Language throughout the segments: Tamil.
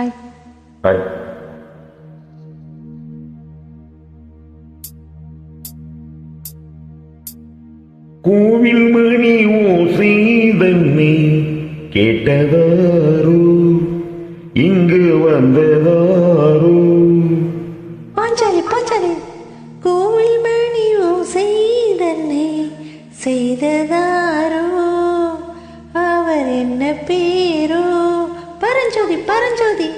ஹாய் ஹாய் கோவில் மணி ஓசை தன்னை கேட்டதாரோ இங்கு வந்ததாரோ பரஞ்சோதி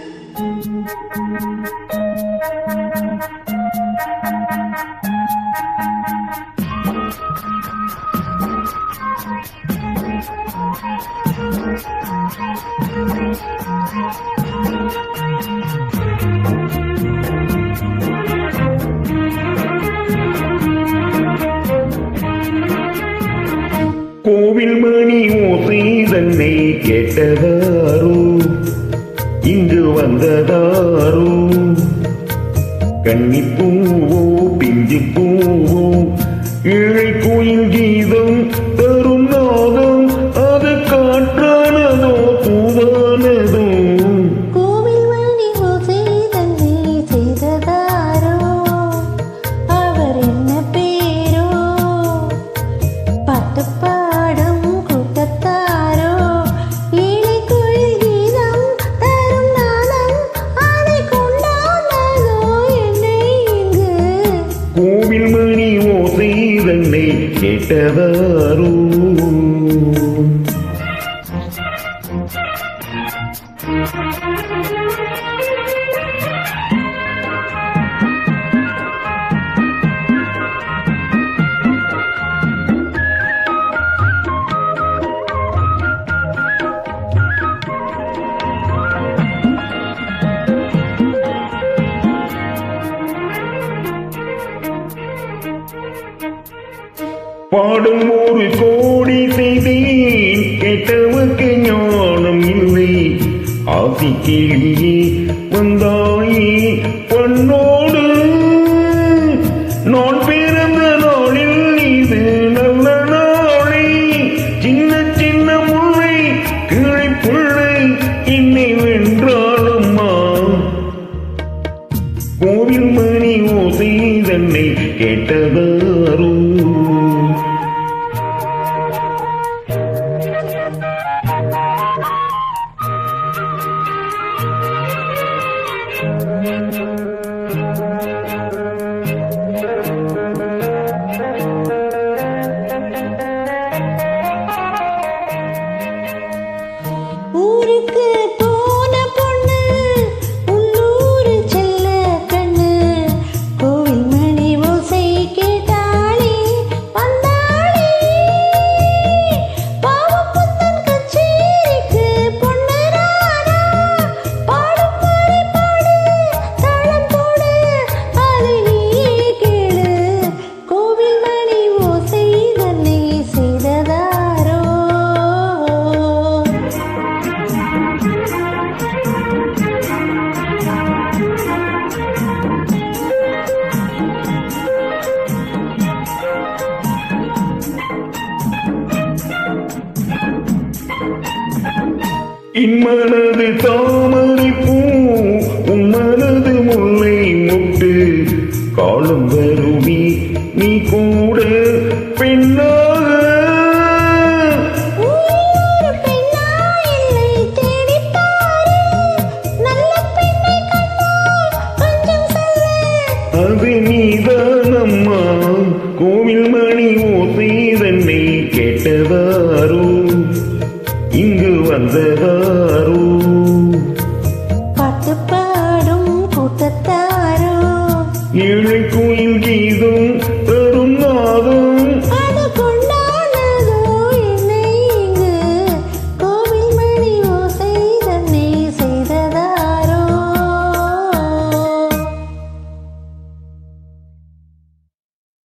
கோவில் மணி ஓசை தன்னை கேட்டதாரோ இங்கு வந்ததாரோ? கன்னிப்பூவோ பிஞ்சு பூவோ இழை கோயில் கீதம் கோவில் மணி ஓசை தன்னை you. பாடும் ஒரு கோடி செய்தேன். கேட்டவுக்கு ஞானம் இல்லை. ஆசி கிளியே வந்தாயே. பண்ணோடு நான் பிறந்த நாளில் இது நல்ல நாளை. சின்ன சின்ன முல்லை கிளை புள்ளை என்னை வென்றாலம்மா. கோவில் மணி ஓசை தன்னை கேட்டதாரோ Thank you. இம்மனது தாமரை பூ உம்மனது முல்லை முட்டு. காலம் வருவி நீ கூட பெண்ணாக. அது நீதானம்மா கோவில் மணி ஓசை தன்னை கேட்டதாரோ. வந்ததாரோ பாட்டு பாடும் கூட்டத்தாரோ கோயில் கீதம்